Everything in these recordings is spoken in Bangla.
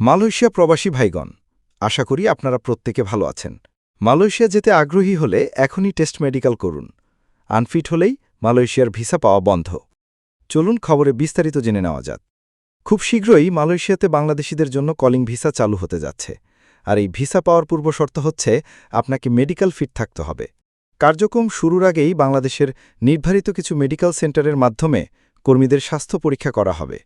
মালয়েশিয়া প্রবাসী ভাইগণ, আশা করি আপনারা প্রত্যেকে ভালো আছেন। মালয়েশিয়া যেতে আগ্রহী হলে এখনই টেস্ট মেডিকেল করুন। আনফিট হলেই মালয়েশিয়ার ভিসা পাওয়া বন্ধ। চলুন খবরে বিস্তারিত জেনে নেওয়া যাক। খুব শীঘ্রই মালয়েশিয়াতে বাংলাদেশিদের জন্য কলিং ভিসা চালু হতে যাচ্ছে। আর এই ভিসা পাওয়ার পূর্ব শর্ত হচ্ছে আপনাকে মেডিকেল ফিট থাকতে হবে। কার্যক্রম শুরুর আগেই বাংলাদেশের নির্ধারিত কিছু মেডিকেল সেন্টারের মাধ্যমে কর্মীদের স্বাস্থ্য পরীক্ষা করা হবে।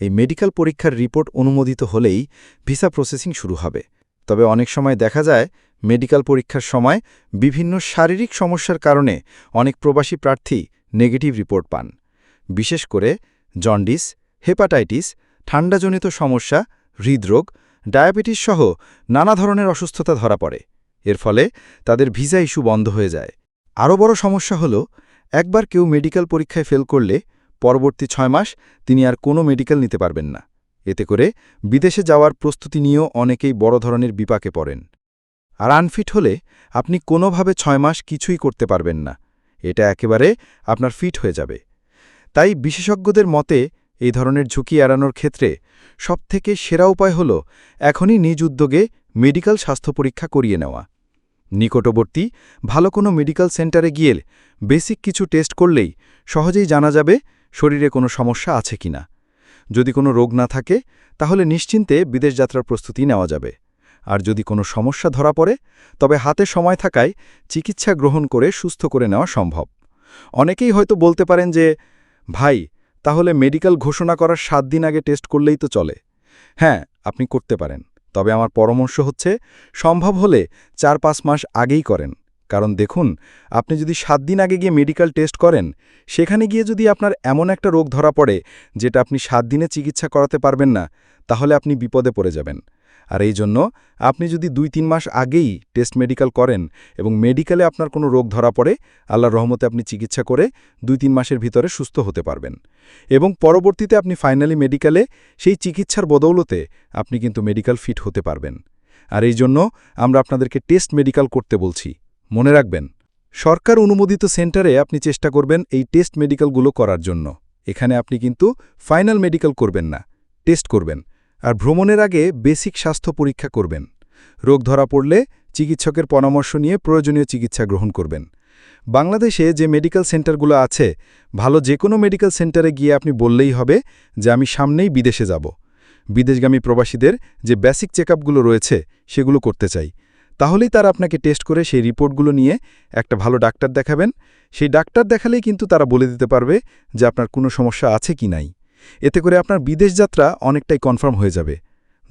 এই মেডিকেল পরীক্ষার রিপোর্ট অনুমোদিত হলেই ভিসা প্রসেসিং শুরু হবে। তবে অনেক সময় দেখা যায়, মেডিকেল পরীক্ষার সময় বিভিন্ন শারীরিক সমস্যার কারণে অনেক প্রবাসী প্রার্থী নেগেটিভ রিপোর্ট পান। বিশেষ করে জন্ডিস, হেপাটাইটিস, ঠান্ডাজনিত সমস্যা, হৃদরোগ, ডায়াবেটিস সহ নানা ধরনের অসুস্থতা ধরা পড়ে। এর ফলে তাদের ভিসা ইস্যু বন্ধ হয়ে যায়। আরও বড় সমস্যা হল, একবার কেউ মেডিকেল পরীক্ষায় ফেল করলে পরবর্তী ছয় মাস তিনি আর কোনো মেডিকেল নিতে পারবেন না। এতে করে বিদেশে যাওয়ার প্রস্তুতি নিয়েও অনেকেই বড় ধরনের বিপাকে পড়েন। আর আনফিট হলে আপনি কোনোভাবে ছয় মাস কিছুই করতে পারবেন না। এটা একেবারে আপনার ফিট হয়ে যাবে। তাই বিশেষজ্ঞদের মতে এই ধরনের ঝুঁকি এড়ানোর ক্ষেত্রে সবথেকে সেরা উপায় হল এখনই নিজ উদ্যোগে মেডিকেল স্বাস্থ্য পরীক্ষা করিয়ে নেওয়া। নিকটবর্তী ভালো কোনো মেডিকেল সেন্টারে গিয়ে বেসিক কিছু টেস্ট করলেই সহজেই জানা যাবে শরীরে কোনো সমস্যা আছে কিনা যদি কোনো রোগ না থাকে, তাহলে নিশ্চিন্তে বিদেশ যাত্রার প্রস্তুতি নেওয়া যাবে। আর যদি কোনো সমস্যা ধরা পড়ে, তবে হাতে সময় থাকায় চিকিৎসা গ্রহণ করে সুস্থ করে নেওয়া সম্ভব। অনেকেই হয়তো বলতে পারেন যে, ভাই, তাহলে মেডিকেল ঘোষণা করার সাত দিন আগে টেস্ট করলেই তো চলে। হ্যাঁ আপনি করতে পারেন। তবে আমার পরামর্শ হচ্ছে, সম্ভব হলে চার পাঁচ মাস আগেই করেন। কারণ দেখুন, আপনি যদি সাত দিন আগে গিয়ে মেডিকেল টেস্ট করেন, সেখানে গিয়ে যদি আপনার এমন একটা রোগ ধরা পড়ে, যেটা আপনি সাত দিনে চিকিৎসা করাতে পারবেন না, তাহলে আপনি বিপদে পড়ে যাবেন। আর এই জন্য আপনি যদি দুই তিন মাস আগেই টেস্ট মেডিকেল করেন এবং মেডিকেলে আপনার কোনো রোগ ধরা পড়ে, আল্লাহর রহমতে আপনি চিকিৎসা করে দুই তিন মাসের ভিতরে সুস্থ হতে পারবেন। এবং পরবর্তীতে আপনি ফাইনালি মেডিকেলে সেই চিকিৎসার বদৌলতে আপনি কিন্তু মেডিকেল ফিট হতে পারবেন। আর এই জন্য আমরা আপনাদেরকে টেস্ট মেডিকেল করতে বলছি। মনে রাখবেন, সরকার অনুমোদিত সেন্টারে আপনি চেষ্টা করবেন এই টেস্ট মেডিকেলগুলো করার জন্য। এখানে আপনি কিন্তু ফাইনাল মেডিকেল করবেন না, টেস্ট করবেন, আর ভ্রমণের আগে বেসিক স্বাস্থ্য পরীক্ষা করবেন। রোগ ধরা পড়লে চিকিৎসকের পরামর্শ নিয়ে প্রয়োজনীয় চিকিৎসা গ্রহণ করবেন। বাংলাদেশে যে মেডিকেল সেন্টারগুলো আছে, ভালো যে কোনো মেডিকেল সেন্টারে গিয়ে আপনি বললেই হবে যে আমি সামনেই বিদেশে যাব। বিদেশগামী প্রবাসীদের যে বেসিক চেকআপগুলো রয়েছে, সেগুলো করতে চাই। তাহলেই তারা আপনাকে টেস্ট করে সেই রিপোর্টগুলো নিয়ে একটা ভালো ডাক্তার দেখাবেন। সেই ডাক্তার দেখালেই কিন্তু তারা বলে দিতে পারবে যে আপনার কোনো সমস্যা আছে কি নাই। এতে করে আপনার বিদেশ যাত্রা অনেকটাই কনফার্ম হয়ে যাবে।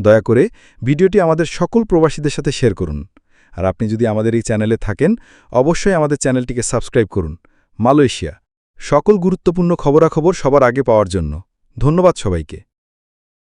দয়া করে ভিডিওটি আমাদের সকল প্রবাসীদের সাথে শেয়ার করুন। আর আপনি যদি আমাদের এই চ্যানেলে থাকেন, অবশ্যই আমাদের চ্যানেলটিকে সাবস্ক্রাইব করুন। মালয়েশিয়া, সকল গুরুত্বপূর্ণ খবরাখবর সবার আগে পাওয়ার জন্য। ধন্যবাদ সবাইকে।